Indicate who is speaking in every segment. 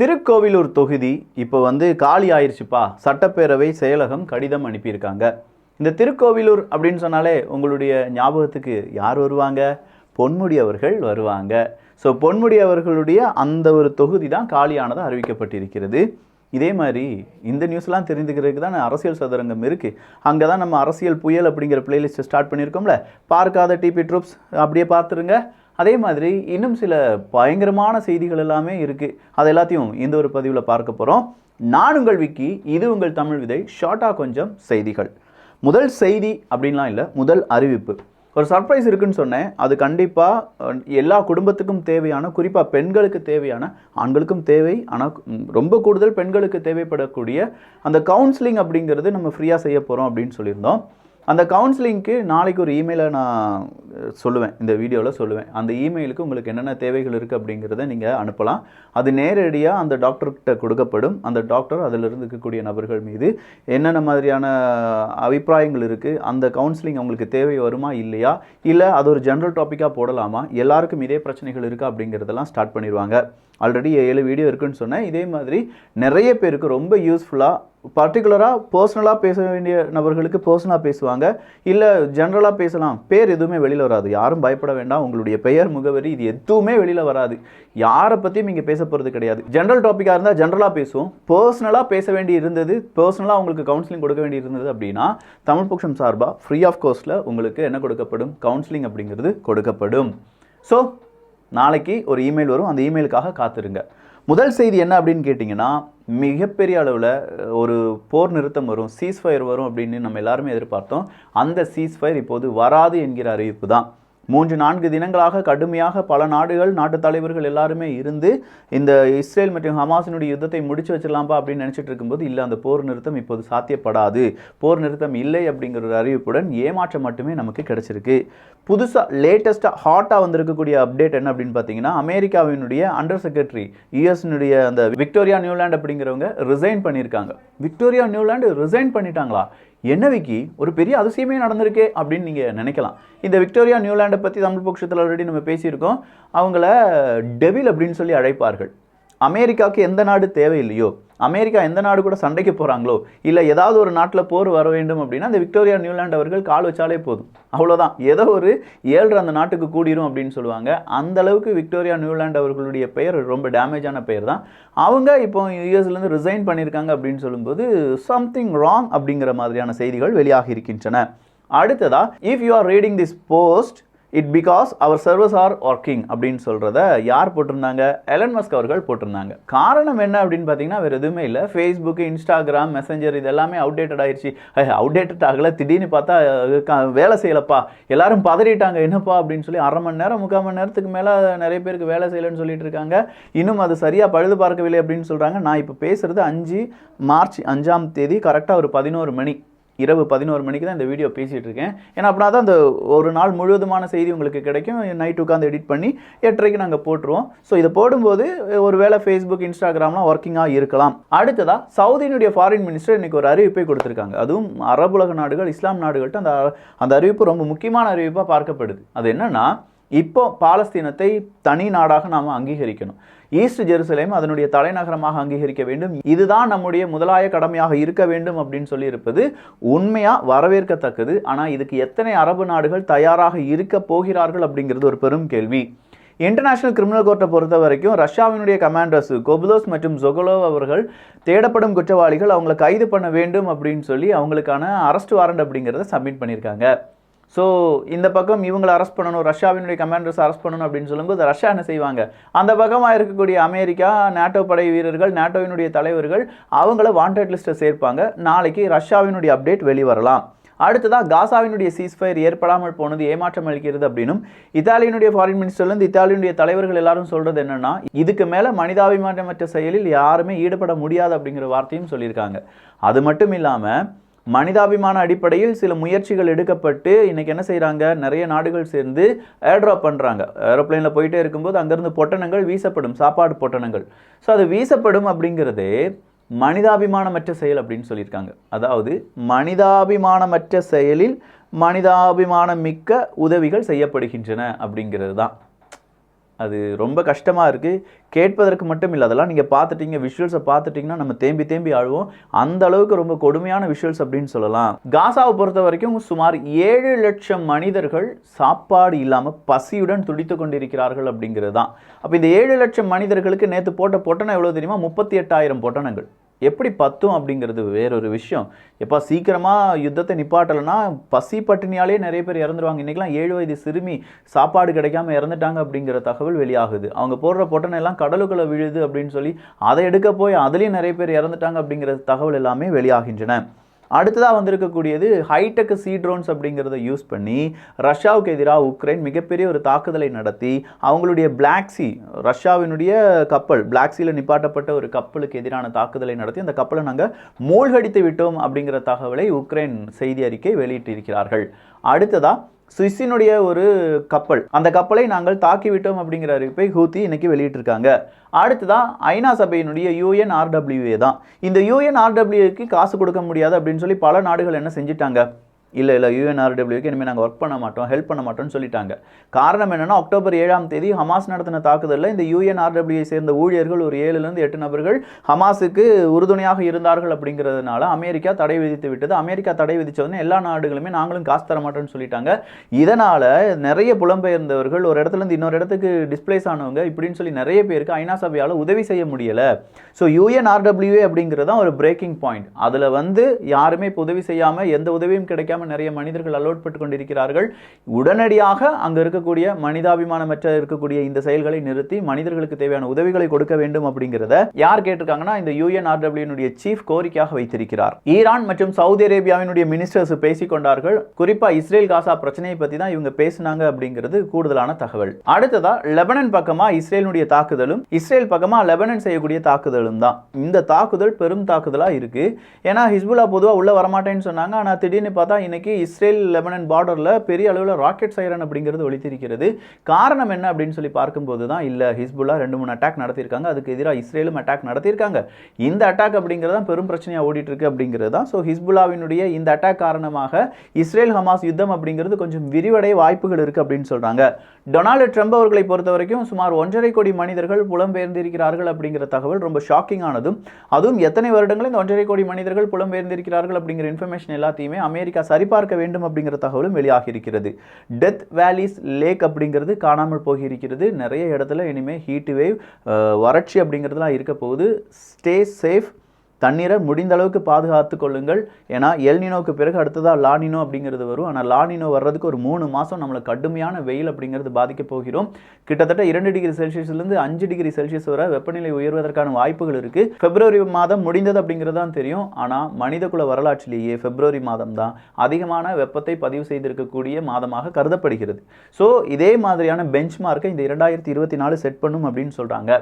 Speaker 1: திருக்கோவிலூர் தொகுதி இப்போ வந்து காலி ஆயிடுச்சுப்பா சட்டப்பேரவை செயலகம் கடிதம் அனுப்பியிருக்காங்க. இந்த திருக்கோவிலூர் அப்படின்னு சொன்னாலே உங்களுடைய ஞாபகத்துக்கு யார் வருவாங்க? பொன்முடி அவர்கள் வருவாங்க. ஸோ பொன்முடி அவர்களுடைய அந்த ஒரு தொகுதி தான் காலியானதாக அறிவிக்கப்பட்டிருக்கிறது. இதே மாதிரி இந்த நியூஸ்லாம் தெரிஞ்சுக்கிறதுக்கு தான் அரசியல் சதுரங்கம் இருக்குது அங்கே தான் நம்ம அரசியல் புயல் அப்படிங்கிற பிளேலிஸ்ட்டை ஸ்டார்ட் பண்ணியிருக்கோம்ல. பார்க்காத டிபி ட்ரூப்ஸ் அப்படியே பார்த்துருங்க. அதே மாதிரி இன்னும் சில பயங்கரமான செய்திகள் எல்லாமே இருக்குது அது எல்லாத்தையும் இந்த ஒரு பதிவில் பார்க்க போகிறோம் நான் உங்கள் விக்கி இது உங்கள் தமிழ் விதை ஷார்ட்டாக கொஞ்சம் செய்திகள். முதல் செய்தி அப்படின்லாம் இல்லை முதல் அறிவிப்பு. ஒரு சர்ப்ரைஸ் இருக்குன்னு சொன்னேன். அது கண்டிப்பாக எல்லா குடும்பத்துக்கும் தேவையான குறிப்பாக பெண்களுக்கு தேவையான ஆண்களுக்கும் தேவை ஆனால் ரொம்ப கூடுதல் பெண்களுக்கு தேவைப்படக்கூடிய அந்த கவுன்சிலிங் அப்படிங்கிறது நம்ம ஃப்ரீயாக செய்ய போகிறோம் அப்படின்னு சொல்லியிருந்தோம். அந்த கவுன்சிலிங்க்கு நாளைக்கு ஒரு இமெயிலை நான் சொல்லுவேன். இந்த வீடியோவில் சொல்லுவேன். அந்த இமெயிலுக்கு உங்களுக்கு என்னென்ன தேவைகள் இருக்குது அப்படிங்கிறத நீங்கள் அனுப்பலாம். அது நேரடியாக அந்த டாக்டர்கிட்ட கொடுக்கப்படும். அந்த டாக்டர் அதிலிருந்து இருக்கக்கூடிய நபர்கள் மீது என்னென்ன மாதிரியான அபிப்பிராயங்கள் இருக்குது அந்த கவுன்சிலிங் அவங்களுக்கு தேவை வருமா இல்லையா? இல்லை அது ஒரு ஜென்ரல் டாப்பிக்காக போடலாமா? எல்லாருக்கும் இதே பிரச்சனைகள் இருக்கா அப்படிங்கிறதெல்லாம் ஸ்டார்ட் பண்ணிடுவாங்க. ஆல்ரெடி ஏழு வீடியோ இருக்குன்னு சொன்னேன். இதே மாதிரி நிறைய பேருக்கு ரொம்ப யூஸ்ஃபுல்லாக பர்டிகுலராக பர்சனலாக பேச வேண்டிய நபர்களுக்கு பர்சனலாக பேசுவாங்க. இல்லை ஜென்ரலாக பேசலாம். பேர் எதுவுமே வெளியில் வராது. யாரும் பயப்பட வேண்டாம். உங்களுடைய பெயர் முகவரி இது எதுவுமே வெளியில் வராது. யாரை பற்றியும் இங்கே பேச போகிறது கிடையாது. ஜென்ரல் டாப்பிக்காக இருந்தால் ஜென்ரலாக பேசுவோம். பர்சனலாக பேச வேண்டி இருந்தது பர்சனலாக உங்களுக்கு கவுன்சிலிங் கொடுக்க வேண்டி இருந்தது அப்படின்னா தமிழ் பக்ஷம் சார்பாக ஃப்ரீ ஆஃப் காஸ்ட்டில் உங்களுக்கு என்ன கொடுக்கப்படும்? கவுன்சிலிங் அப்படிங்கிறது கொடுக்கப்படும். ஸோ நாளைக்கு ஒரு இமெயில் வரும். அந்த இமெயிலுக்காக காத்திருங்க. முதல் செய்தி என்ன அப்படின்னு கேட்டிங்கன்னா மிகப்பெரிய அளவில் ஒரு போர் நிறுத்தம் வரும். சீஸ்ஃபயர் வரும் அப்படின்னு நம்ம எல்லாருமே எதிர்பார்த்தோம். அந்த சீஸ்ஃபயர் இப்போது வராது என்கிற அறிவிப்பு தான். மூன்று நான்கு தினங்களாக கடுமையாக பல நாடுகள் நாட்டு தலைவர்கள் எல்லாருமே இருந்து இந்த இஸ்ரேல் மற்றும் ஹமாஸினுடைய யுத்தத்தை முடிச்சு வச்சிடலாம்பா அப்படின்னு நினச்சிட்டு இருக்கும்போது இல்லை அந்த போர் நிறுத்தம் இப்போது சாத்தியப்படாது. போர் நிறுத்தம் இல்லை அப்படிங்கிற ஒரு அறிவிப்புடன் ஏமாற்றம் மட்டுமே நமக்கு கிடைச்சிருக்கு. புதுசாக லேட்டஸ்ட்டாக ஹாட்டாக வந்திருக்கக்கூடிய அப்டேட் என்ன அப்படின்னு பார்த்தீங்கன்னா அமெரிக்காவினுடைய அண்டர் செக்ரட்டரி யூஎஸ்னுடைய அந்த விக்டோரியா நியூலாண்ட் அப்படிங்கிறவங்க ரிசைன் பண்ணியிருக்காங்க. விக்டோரியா நியூலாண்டு ரிசைன் பண்ணிட்டாங்களா? என்னவைக்கு ஒரு பெரிய அதிசயமே நடந்திருக்கே அப்படின்னு நீங்கள் நினைக்கலாம். இந்த விக்டோரியா நியூலாண்டை பற்றி தமிழ் பட்சத்தில் ஆல்ரெடி நம்ம பேசியிருக்கோம். அவங்கள டெவில் அப்படின்னு சொல்லி அழைப்பார்கள். அமெரிக்காவுக்கு எந்த நாடு தேவையில்லையோ? அமெரிக்கா எந்த நாடு கூட சண்டைக்கு போகிறாங்களோ இல்லை ஏதாவது ஒரு நாட்டில் போர் வர வேண்டும் அப்படின்னா அந்த விக்டோரியா நியூலாண்ட் அவர்கள் கால் வச்சாலே போதும். அவ்வளோதான் ஏதோ ஒரு ஏழு அந்த நாட்டுக்கு கூடிரும் அப்படின்னு சொல்லுவாங்க. அந்த அளவுக்கு விக்டோரியா நியூலாண்ட் அவர்களுடைய பெயர் ரொம்ப டேமேஜான பெயர் தான். அவங்க இப்போ யூஎஸ்லேருந்து ரிசைன் பண்ணியிருக்காங்க அப்படின்னு சொல்லும்போது சம்திங் ராங் அப்படிங்கிற மாதிரியான செய்திகள் வெளியாக இருக்கின்றன. அடுத்ததா if you are reading this post it because our servers are working அப்படின்னு சொல்கிறத யார் போட்டிருந்தாங்க? எலன் மஸ்க் அவர்கள் போட்டிருந்தாங்க. காரணம் என்ன அப்படின்னு பார்த்தீங்கன்னா வேறு எதுவுமே இல்லை. ஃபேஸ்புக் இன்ஸ்டாகிராம் மெசஞ்சர் இது எல்லாமே அவுடேட்டட் ஆயிடுச்சு அவுடேட்டட் ஆகல. திடீர்னு பார்த்தா க- வேலை செய்யலப்பா. எல்லாரும் பதறிட்டாங்க. என்னப்பா அப்படின்னு சொல்லி அரை மணி நேரம் முக்கால் மணி நேரத்துக்கு மேலே நிறைய பேருக்கு வேலை செய்யலைன்னு சொல்லிட்டு இருக்காங்க. இன்னும் அது சரியாக பழுது பார்க்கவில்லை அப்படின்னு சொல்கிறாங்க நான் இப்போ பேசுகிறது அஞ்சு மார்ச் அஞ்சாம் தேதி கரெக்டாக ஒரு பதினோரு மணி. இரவு பதினோரு மணிக்கு தான் இந்த வீடியோ பேசிகிட்டு இருக்கேன் ஏன்னா அப்படின்னா தான் அந்த ஒரு நாள் முழுவதுமான செய்தி உங்களுக்கு கிடைக்கும். நைட் உட்காந்து எடிட் பண்ணி எட்டரைக்கு நாங்கள் போட்டுருவோம். ஸோ இதை போடும்போது ஒரு வேளை ஃபேஸ்புக் இன்ஸ்டாகிராம்லாம் ஒர்க்கிங்காக இருக்கலாம். அடுத்ததாக சவுதியினுடைய ஃபாரின் மினிஸ்டர் இன்றைக்கி ஒரு அறிவிப்பை கொடுத்துருக்காங்க. அதுவும் அரபுலக நாடுகள் இஸ்லாம் நாடுகள்கிட்ட அந்த அந்த அறிவிப்பு ரொம்ப முக்கியமான அறிவிப்பாக பார்க்கப்படுது. அது என்னென்னா இப்போ பாலஸ்தீனத்தை தனி நாடாக நாம் அங்கீகரிக்கணும். ஈஸ்ட் ஜெருசலேம் அதனுடைய தலைநகரமாக அங்கீகரிக்க வேண்டும். இதுதான் நம்முடைய முதலாய கடமையாக இருக்க வேண்டும் அப்படின்னு சொல்லியிருப்பது உண்மையாக வரவேற்கத்தக்கது. ஆனால் இதுக்கு எத்தனை அரபு நாடுகள் தயாராக இருக்க போகிறார்கள் அப்படிங்கிறது ஒரு பெரும் கேள்வி. இன்டர்நேஷனல் கிரிமினல் கோர்ட்டை பொறுத்த வரைக்கும் ரஷ்யாவினுடைய கமாண்டர்ஸ் கொபுலோஸ் மற்றும் ஜொகலோவ் அவர்கள் தேடப்படும் குற்றவாளிகள் அவங்களை கைது பண்ண வேண்டும் அப்படின்னு சொல்லி அவங்களுக்கான அரெஸ்ட் வாரண்ட் அப்படிங்கிறத சப்மிட் பண்ணியிருக்காங்க. ஸோ இந்த பக்கம் இவங்களை அரெஸ்ட் பண்ணணும் ரஷ்யாவினுடைய கமாண்டர்ஸ் அரெஸ்ட் பண்ணணும் அப்படின்னு சொல்லும்போது ரஷ்யா என்ன செய்வாங்க? அந்த பக்கமாக இருக்கக்கூடிய அமெரிக்கா நாட்டோ படை வீரர்கள் நாட்டோவினுடைய தலைவர்கள் அவங்கள வாண்டட் லிஸ்ட்டை சேர்ப்பாங்க. நாளைக்கு ரஷ்யாவினுடைய அப்டேட் வெளிவரலாம். அடுத்ததாக காசாவினுடைய சீஸ்ஃபயர் ஏற்படாமல் போனது ஏமாற்றம் அளிக்கிறது அப்படின்னும் இத்தாலியினுடைய ஃபாரின் மினிஸ்டர்லேருந்து இத்தாலியினுடைய தலைவர்கள் எல்லாரும் சொல்கிறது என்னன்னா இதுக்கு மேலே மனிதாபிமானமற்ற செயலில் யாருமே ஈடுபட முடியாது அப்படிங்கிற வார்த்தையும் சொல்லியிருக்காங்க. அது மட்டும் இல்லாமல் மனிதாபிமான அடிப்படையில் சில முயற்சிகள் எடுக்கப்பட்டு இன்றைக்கி என்ன செய்கிறாங்க நிறைய நாடுகள் சேர்ந்து ஏர்ட்ராப் பண்ணுறாங்க ஏரோப்ளேனில் போயிட்டே இருக்கும்போது அங்கேருந்து பொட்டணங்கள் வீசப்படும் சாப்பாடு பொட்டணங்கள். ஸோ அது வீசப்படும் அப்படிங்கிறதே மனிதாபிமானமற்ற செயல் அப்படின்னு சொல்லியிருக்காங்க. அதாவது மனிதாபிமானமற்ற செயலில் மனிதாபிமானம் மிக்க உதவிகள் செய்யப்படுகின்றன அப்படிங்கிறது தான். அது ரொம்ப கஷ்டமாக இருக்குது கேட்பதற்கு மட்டும் இல்லை அதெல்லாம் நீங்கள் பார்த்துட்டீங்க விஷுவல்ஸை பார்த்துட்டிங்கன்னா நம்ம தேம்பி தேம்பி ஆழுவோம் அந்த அளவுக்கு ரொம்ப கொடுமையான விஷுவல்ஸ் அப்படின்னு சொல்லலாம். காசாவை பொறுத்த வரைக்கும் சுமார் ஏழு லட்சம் மனிதர்கள் சாப்பாடு இல்லாமல் பசியுடன் துடித்து கொண்டிருக்கிறார்கள் அப்படிங்கிறது தான். அப்போ இந்த ஏழு லட்சம் மனிதர்களுக்கு நேற்று போட்ட பொட்டணம் எவ்வளோ தெரியுமா? முப்பத்தி எட்டாயிரம் பொட்டணங்கள் எப்படி பத்தும் அப்படிங்கிறது வேறொரு விஷயம். எப்போ சீக்கிரமாக யுத்தத்தை நிப்பாட்டலைன்னா பசி பட்டினியாலே நிறைய பேர் இறந்துருவாங்க. இன்றைக்கெலாம் ஏழு வயது சிறுமி சாப்பாடு கிடைக்காம இறந்துட்டாங்க அப்படிங்கிற தகவல் வெளியாகுது. அவங்க போடுற பொட்டனை எல்லாம் கடலுக்குள்ளே விழுது அப்படின்னு சொல்லி அதை எடுக்க போய் அதுலேயும் நிறைய பேர் இறந்துட்டாங்க அப்படிங்கிற தகவல் எல்லாமே வெளியாகின்றன. அடுத்ததாக வந்திருக்கக்கூடியது ஹைடெக் சீ ட்ரோன்ஸ் அப்படிங்கிறத யூஸ் பண்ணி ரஷ்யாவுக்கு எதிராக உக்ரைன் மிகப்பெரிய ஒரு தாக்குதலை நடத்தி அவங்களுடைய பிளாக் சி ரஷ்யாவினுடைய கப்பல் பிளாக் சீல நிப்பாட்டப்பட்ட ஒரு கப்பலுக்கு எதிரான தாக்குதலை நடத்தி அந்த கப்பலை நாங்கள் மூழ்கடித்து விட்டோம் அப்படிங்கிற தகவலை உக்ரைன் செய்தி அறிக்கை வெளியிட்டிருக்கிறார்கள். அடுத்ததாக சுவிஸினுடைய ஒரு கப்பல். அந்த கப்பலை நாங்கள் தாக்கிவிட்டோம் அப்படிங்கிற அறிவிப்பை ஹூத்தி இன்னைக்கு வெளியிட்டிருக்காங்க. அடுத்ததான் ஐநா சபையினுடைய யூஎன்ஆர்டபிள்யூஏ தான். இந்த யூஎன்ஆர்டபிள்யூக்கு காசு கொடுக்க முடியாது அப்படின்னு சொல்லி பல நாடுகள் என்ன செஞ்சிட்டாங்க? இல்லை இல்லை யூஎன்ஆர்டபிள்யூக்கு இனிமேல் நாங்கள் ஒர்க் பண்ண மாட்டோம் ஹெல்ப் பண்ண மாட்டோம்னு சொல்லிட்டாங்க. காரணம் என்னென்னா அக்டோபர் ஏழாம் தேதி ஹமாஸ் நடத்தின தாக்குதலில் இந்த யூஎன்ஆர்டபிள்யூ சேர்ந்த ஊழியர்கள் ஒரு ஏழுலேருந்து எட்டு நபர்கள் ஹமாஸுக்கு உறுதுணையாக இருந்தார்கள் அப்படிங்கிறதுனால அமெரிக்கா தடை விதித்து விட்டது. அமெரிக்கா தடை விதிச்சதுன்னு எல்லா நாடுகளுமே நாங்களும் காசு தர மாட்டோம்னு சொல்லிட்டாங்க. இதனால் நிறைய புலம்பெயர்ந்தவர்கள் ஒரு இடத்துல இருந்து இன்னொரு இடத்துக்கு டிஸ்பிளேஸ் ஆனவங்க இப்படின்னு சொல்லி நிறைய பேருக்கு ஐநா சபையால் உதவி செய்ய முடியலை. ஸோ யூஎன்ஆர்டபிள்யூஏ அப்படிங்கிறது தான் ஒரு பிரேக்கிங் பாயிண்ட் அதில் வந்து யாருமே இப்போ உதவி செய்யாமல் எந்த உதவியும் கிடைக்காம நிறைய மனிதர்கள் அலோட்பட்டு கொண்டிருக்கிறார்கள் உடனடியாக அங்கே இருக்கக்கூடிய மனிதாபிமானமற்ற இருக்கக்கூடிய இந்த செயல்களை நிறுத்தி மனிதர்களுக்கு தேவையான உதவிகளை கொடுக்க வேண்டும் அப்படிங்கிறத யார் கேட்டிருக்காங்கன்னா இந்த யூஎன்ஆர்டபிள்யூனுடைய சீஃப் கோரிக்கையாக வைத்திருக்கிறார். ஈரான் மற்றும் சவுதி அரேபியாவினுடைய மினிஸ்டர்ஸ் பேசிக்கொண்டார்கள் குறிப்பா இஸ்ரேல் காசா பிரச்சனையை பற்றி தான் இவங்க பேசினாங்க அப்படிங்கிறது கூடுதலான தகவல். அடுத்ததா லெபனன் பக்கமா இஸ்ரேலுடைய தாக்குதலும் இஸ்ரேல் பக்கமா லெபனன் செய்யக்கூடிய தாக்குதலும் தான். இந்த தாக்குதல் பெரும் தாக்குதலா இருக்கு. ஏன்னா ஹிஸ்புல்லா பொதுவாக உள்ள வரமாட்டேன்னு சொன்னாங்க. ஆனால் திடீர்னு பார்த்தா இன்றைக்கி இஸ்ரேல் லெபனன் பார்டரில் பெரிய அளவில் ராக்கெட் சைரன் அப்படிங்கிறது ஒழித்திருக்கிறது காரணம் என்ன அப்படின்னு சொல்லி பார்க்கும்போது தான் இல்லை ஹிஸ்புல்லா ரெண்டு மூணு அட்டாக் நடத்தியிருக்காங்க. அதுக்கு எதிராக இஸ்ரேலும் அட்டாக் நடத்தியிருக்காங்க. இந்த அட்டாக் அப்படிங்கிறது தான் பெரும் பிரச்சனையாக ஓடிட்டு இருக்கு அப்படிங்கிறது தான். ஸோ ஹிஸ்புல்லாவினுடைய இந்த அட்டாக் காரணமாக இஸ்ரேல் ஹமாஸ் யுத்தம் அப்படிங்கிறது கொஞ்சம் விரிவடைய வாய்ப்புகள் இருக்கு அப்படின்னு சொல்றாங்க. டொனால்டு ட்ரம்ப் அவர்களை பொறுத்த வரைக்கும் சுமார் ஒன்றரை கோடி மனிதர்கள் புலம்பெயர்ந்திருக்கிறார்கள் அப்படிங்கிற தகவல் ரொம்ப ஷாக்கிங் ஆனதும் அதுவும் எத்தனை வருடங்கள் இந்த ஒன்றரை கோடி மனிதர்கள் புலம்பெயர்ந்திருக்கிறார்கள் அப்படிங்கிற இன்ஃபர்மேஷன் எல்லாத்தையுமே அமெரிக்கா சரிபார்க்க வேண்டும் அப்படிங்கிற தகவலும் வெளியாகி இருக்கிறது டெத் வேலிஸ் லேக் அப்படிங்கிறது காணாமல் போகியிருக்கிறது. நிறைய இடத்துல இனிமேல் ஹீட் வேவ் வறட்சி அப்படிங்கிறதுலாம் இருக்க போகுது. ஸ்டே சேஃப் தண்ணீரை முடிந்த அளவுக்கு பாதுகாத்து கொள்ளுங்கள். ஏன்னா எல்னினோக்கு பிறகு அடுத்ததாக லானினோ அப்படிங்கிறது வரும். ஆனால் லானினோ வர்றதுக்கு ஒரு மூணு மாதம் நம்மளை கடுமையான வெயில் அப்படிங்கிறது பாதிக்க போகிறோம். கிட்டத்தட்ட இரண்டு டிகிரி செல்சியஸ்லேருந்து அஞ்சு டிகிரி செல்சியஸ் வரை வெப்பநிலை உயர்வதற்கான வாய்ப்புகள் இருக்குது பிப்ரவரி மாதம் முடிந்தது அப்படிங்கிறது தான் தெரியும். ஆனால் மனிதகுல வரலாற்றிலேயே பிப்ரவரி மாதம் தான் அதிகமான வெப்பத்தை பதிவு செய்திருக்கக்கூடிய மாதமாக கருதப்படுகிறது. ஸோ இதே மாதிரியான பெஞ்ச் மார்க்கை இந்த இரண்டாயிரத்தி இருபத்தி நாலு செட் பண்ணும் அப்படின்னு சொல்கிறாங்க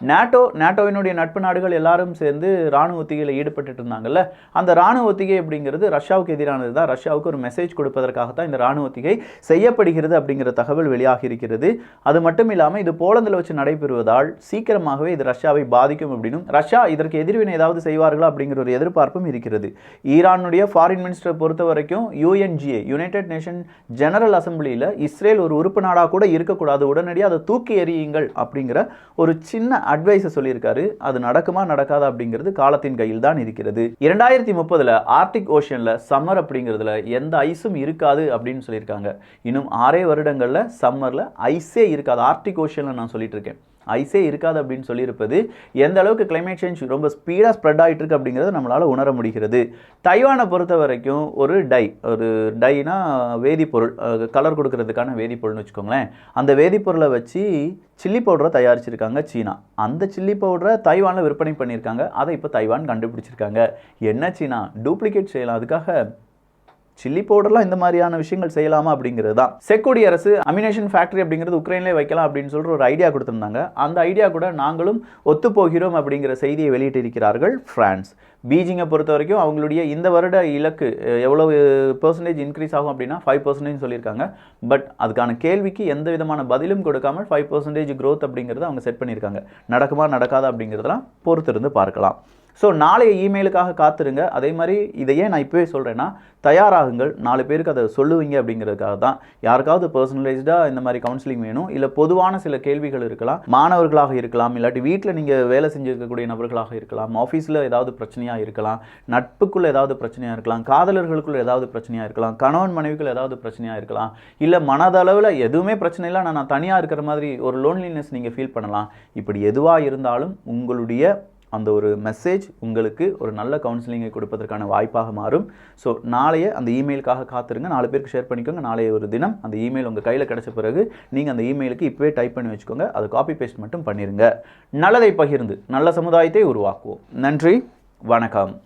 Speaker 1: நாட்டோ நாட்டோவினுடைய நட்பு நாடுகள் எல்லாரும் சேர்ந்து ராணுவ ஒத்திகையில் ஈடுபட்டுட்டு இருந்தாங்கல்ல? அந்த ராணுவ ஒத்திகை அப்படிங்கிறது ரஷ்யாவுக்கு எதிரானது தான். ரஷ்யாவுக்கு ஒரு மெசேஜ் கொடுப்பதற்காக தான் இந்த ராணுவ ஒத்திகை செய்யப்படுகிறது அப்படிங்கிற தகவல் வெளியாகி இருக்கிறது. அது மட்டும் இல்லாமல் இது போலந்தில் வச்சு நடைபெறுவதால் சீக்கிரமாகவே இது ரஷ்யாவை பாதிக்கும் அப்படின்னும் ரஷ்யா இதற்கு எதிர்வினை ஏதாவது செய்வார்களா அப்படிங்கிற ஒரு எதிர்பார்ப்பும் இருக்கிறது. ஈரானுடைய ஃபாரின் மினிஸ்டர் பொறுத்த வரைக்கும் யூஎன்ஜிஏ யுனைடெட் நேஷன் ஜெனரல் அசம்பிளியில் இஸ்ரேல் ஒரு உறுப்பு நாடாக கூட இருக்கக்கூடாது. உடனடியாக அதை தூக்கி எறியுங்கள் அப்படிங்கிற ஒரு சின்ன அட்வைஸை சொல்லியிருக்காரு. அது நடக்குமா நடக்காதா அப்படிங்கிறது காலத்தின் கையில் தான் இருக்கிறது. இரண்டாயிரத்தி முப்பதுல ஆர்டிக் ஓஷனில் சம்மர் அப்படிங்கிறதுல எந்த ஐஸும் இருக்காது அப்படின்னு சொல்லியிருக்காங்க. இன்னும் ஆறே வருடங்களில் சம்மரில் ஐஸே இருக்காது. ஆர்டிக் ஓஷனில் நான் சொல்லிட்டு இருக்கேன். ஐஸே இருக்காது அப்படின்னு சொல்லியிருப்பது எந்த அளவுக்கு கிளைமேட் சேஞ்ச் ரொம்ப ஸ்பீடாக ஸ்ப்ரெட் ஆகிட்டு இருக்கு அப்படிங்கிறத நம்மளால் உணர முடிகிறது. தைவானை பொறுத்த வரைக்கும் ஒரு டை ஒரு டைனா வேதிப்பொருள் கலர் கொடுக்கறதுக்கான வேதிப்பொருள்னு வச்சுக்கோங்களேன். அந்த வேதிப்பொருளை வச்சு சில்லி பவுடரை தயாரிச்சிருக்காங்க சீனா. அந்த சில்லி பவுடரை தைவானில் விற்பனை பண்ணியிருக்காங்க. அதை இப்போ தைவான் கண்டுபிடிச்சிருக்காங்க. என்ன சீனா? டூப்ளிகேட் செய்யலாம் அதுக்காக சில்லி பவுடர்லாம் இந்த மாதிரியான விஷயங்கள் செய்யலாமா அப்படிங்கிறது தான். செக்குடி அரசு அமினேஷன் ஃபேக்டரி அப்படிங்கிறது உக்ரைன்லேயே வைக்கலாம் அப்படின்னு சொல்லிட்டு ஒரு ஐடியா கொடுத்துருந்தாங்க. அந்த ஐடியா கூட நாங்களும் ஒத்துப்போகிறோம் அப்படிங்கிற செய்தியை வெளியிட்டிருக்கிறார்கள் ஃப்ரான்ஸ் பீஜிங்கை பொறுத்த வரைக்கும் அவங்களுடைய இந்த வருட இலக்கு எவ்வளவு பெர்சன்டேஜ் இன்க்ரீஸ் ஆகும் அப்படின்னா ஃபைவ் பர்சன்டேஜ் சொல்லியிருக்காங்க. பட் அதுக்கான கேள்விக்கு எந்த விதமான பதிலும் கொடுக்காமல் ஃபைவ் பர்சன்டேஜ் க்ரோத் அப்படிங்கிறத அவங்க செட் பண்ணியிருக்காங்க. நடக்குமா நடக்காதா அப்படிங்கிறதெல்லாம் பொறுத்திருந்து பார்க்கலாம். ஸோ நாளைய இமெயிலுக்காக காத்துருங்க. அதே மாதிரி இதையே நான் இப்போவே சொல்கிறேன்னா தயாராகுங்கள். நாலு பேருக்கு அதை சொல்லுவீங்க அப்படிங்கிறதுக்காக தான். யாருக்காவது பர்சனலைஸ்டாக இந்த மாதிரி கவுன்சிலிங் வேணும். இல்லை பொதுவான சில கேள்விகள் இருக்கலாம். மாணவர்களாக இருக்கலாம். இல்லாட்டி வீட்டில் நீங்கள் வேலை செஞ்சுருக்கக்கூடிய நபர்களாக இருக்கலாம். ஆஃபீஸில் ஏதாவது பிரச்சனையாக இருக்கலாம். நட்புக்குள்ளே ஏதாவது பிரச்சனையாக இருக்கலாம். காதலர்களுக்குள்ளே ஏதாவது பிரச்சனையாக இருக்கலாம். கணவன் மனைவிக்குள்ள ஏதாவது பிரச்சனையாக இருக்கலாம். இல்லை மனதளவில் எதுவுமே பிரச்சனை இல்லை. நான் தனியாக இருக்கிற மாதிரி ஒரு லோன்லினஸ் நீங்கள் ஃபீல் பண்ணலாம். இப்படி எதுவாக இருந்தாலும் உங்களுடைய அந்த ஒரு மெசேஜ் உங்களுக்கு ஒரு நல்ல கவுன்சிலிங்கை கொடுப்பதற்கான வாய்ப்பாக மாறும். ஸோ நாளைய அந்த இமெயிலுக்காக காத்துருங்க. நாலு பேருக்கு ஷேர் பண்ணிக்கோங்க. நாளைய ஒரு தினம் அந்த இமெயில் உங்கள் கையில் கிடைச்ச பிறகு நீங்கள் அந்த இமெயிலுக்கு இப்போவே டைப் பண்ணி வச்சுக்கோங்க. அதை காப்பி பேஸ்ட் மட்டும் பண்ணிடுங்க நல்லதை பகிர்ந்து நல்ல சமுதாயத்தை உருவாக்குவோம். நன்றி. வணக்கம்.